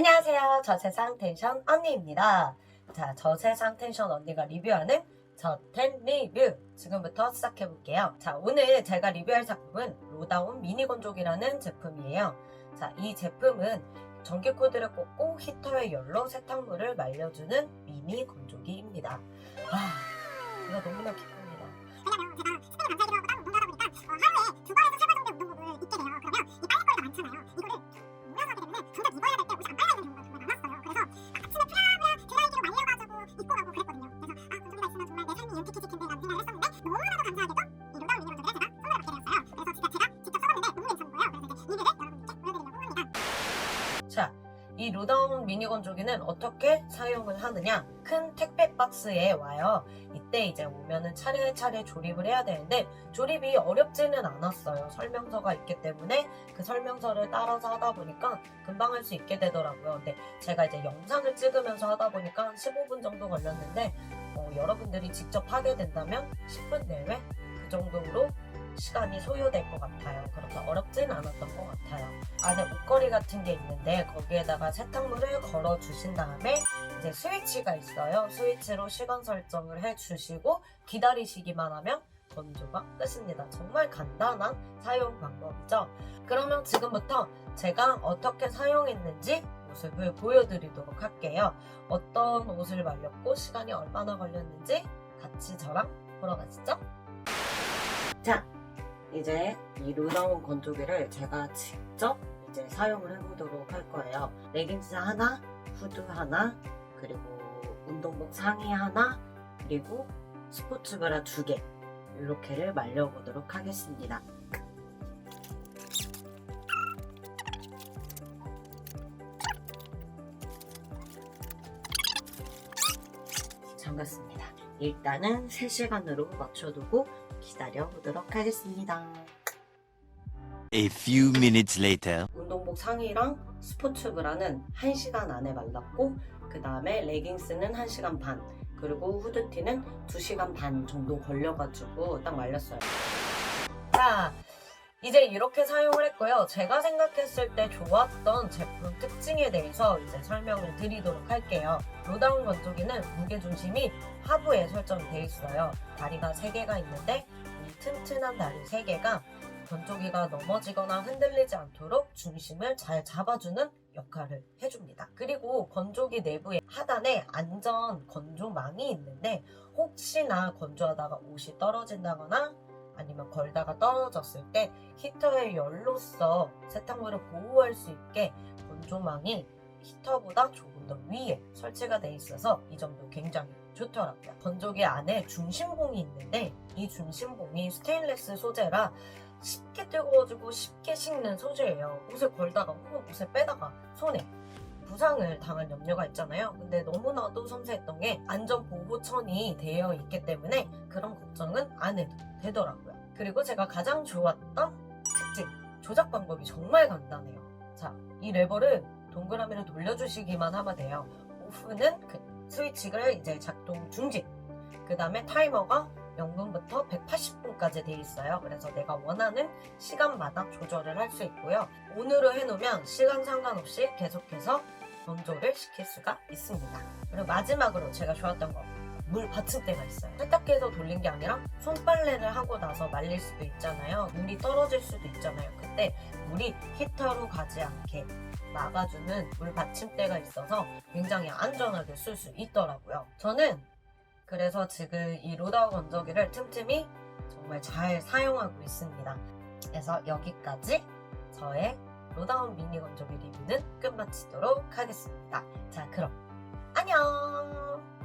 안녕하세요. 저세상 텐션 언니입니다. 자, 저세상 텐션 언니가 리뷰하는 저텐 리뷰 지금부터 시작해 볼게요. 자, 오늘 제가 리뷰할 작품은 로다운 미니 건조기라는 제품이에요. 자, 이 제품은 전기 코드를 꽂고 히터의 열로 세탁물을 말려주는 미니 건조기입니다. 아, 제가 너무나 기쁩니다. 왜냐면 제가 스페인 남자들하고 따로 운동하다 보니까 어, 하루에 두 번에서 이 로다운 미니 건조기는 어떻게 사용을 하느냐? 큰 택배 박스에 와요. 이때 이제 오면은 차례차례 조립을 해야 되는데 조립이 어렵지는 않았어요. 설명서가 있기 때문에 그 설명서를 따라서 하다 보니까 금방 할 수 있게 되더라고요. 근데 제가 이제 영상을 찍으면서 하다 보니까 한 15분 정도 걸렸는데 어, 여러분들이 직접 하게 된다면 10분 내외 그 정도로 시간이 소요될 것 같아요. 그렇게 어렵진 않았던 것 같아요. 안에 옷걸이 같은 게 있는데 거기에다가 세탁물을 걸어 주신 다음에 이제 스위치가 있어요. 스위치로 시간 설정을 해 주시고 기다리시기만 하면 건조가 끝입니다. 정말 간단한 사용 방법이죠. 그러면 지금부터 제가 어떻게 사용했는지 모습을 보여드리도록 할게요. 어떤 옷을 말렸고 시간이 얼마나 걸렸는지 같이 저랑 보러 가시죠. 자, 이제 이 루다운 건조기를 제가 직접 이제 사용을 해보도록 할 거예요. 레깅스 하나, 후드 하나, 그리고 운동복 상의 하나, 그리고 스포츠 브라 두 개. 이렇게를 말려보도록 하겠습니다. 잠갔습니다. 일단은 3시간으로 맞춰두고 기다려 보도록 하겠습니다. A few minutes later. 운동복 상의랑 스포츠 브라는 1시간 안에 말랐고 그 다음에 레깅스는 1시간 반 그리고 후드티는 2시간 반 정도 걸려가지고 딱 말렸어요 자 이제 이렇게 사용을 했고요. 제가 생각했을 때 좋았던 제품 특징에 대해서 이제 설명을 드리도록 할게요. 로다운 건조기는 무게중심이 하부에 되어 있어요. 다리가 3개가 있는데 이 튼튼한 다리 3개가 건조기가 넘어지거나 흔들리지 않도록 중심을 잘 잡아주는 역할을 해줍니다. 그리고 건조기 내부에 하단에 안전 건조망이 있는데 혹시나 건조하다가 옷이 떨어진다거나 아니면 걸다가 떨어졌을 때 히터의 열로서 세탁물을 보호할 수 있게 건조망이 히터보다 조금 더 위에 설치가 돼 있어서 이 점도 굉장히 좋더라고요. 건조기 안에 중심봉이 있는데 이 중심봉이 스테인레스 소재라 쉽게 뜨거워지고 쉽게 식는 소재예요. 옷을 걸다가 혹은 옷을 빼다가 손에 부상을 당할 염려가 있잖아요. 근데 너무나도 섬세했던 게 안전 보호천이 되어 있기 때문에 그런 걱정은 안 해도 되더라고요. 그리고 제가 가장 좋았던 특징 조작 방법이 정말 간단해요. 자, 이 레버를 동그라미로 돌려주시기만 하면 돼요. 오프는 그 스위치를 이제 작동 중지. 그 다음에 타이머가 0분부터 180분까지 돼 있어요. 그래서 내가 원하는 시간마다 조절을 할 수 있고요. 온으로 해놓으면 시간 상관없이 계속해서 건조를 시킬 수가 있습니다. 그리고 마지막으로 제가 좋았던 거. 물 받침대가 있어요. 세탁기에서 돌린 게 아니라 손빨래를 하고 나서 말릴 수도 있잖아요. 물이 떨어질 수도 있잖아요. 그때 물이 히터로 가지 않게 막아주는 물 받침대가 있어서 굉장히 안전하게 쓸 수 있더라고요. 저는 그래서 지금 이 로다우 건조기를 틈틈이 정말 잘 사용하고 있습니다. 그래서 여기까지 저의 로다운 미니 건조기 리뷰는 끝마치도록 하겠습니다. 자, 그럼 안녕!